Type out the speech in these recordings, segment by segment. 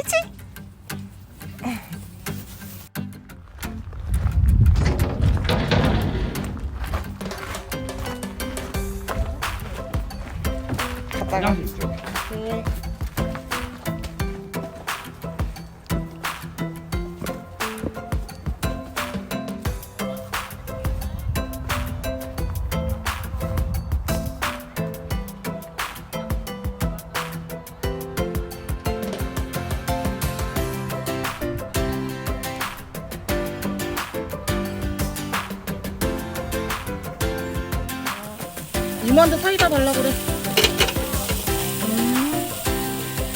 알지? 갔다가 그래. 이 모한테 사이다 달라 그래.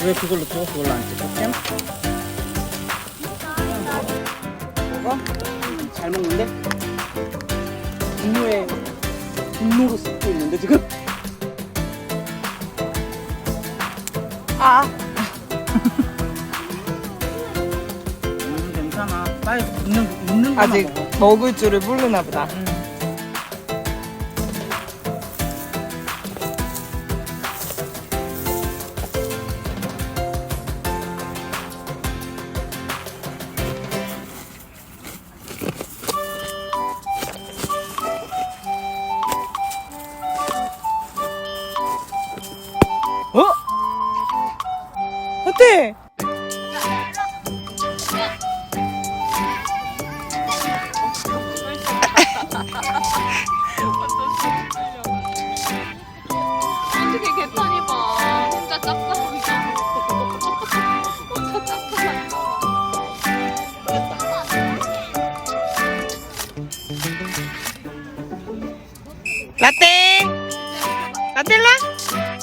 왜 그걸로 찍어? 그걸로 안 찍어? 쌤? 먹어? 잘 먹는데? 분노에 분노로 쏟고 있는데 지금? 아, 음 괜찮아 빨리 있는, 있는 거만 아직 먹어 먹을 줄을 모르나 보다. 어? 못해. 라떼. 라떼라?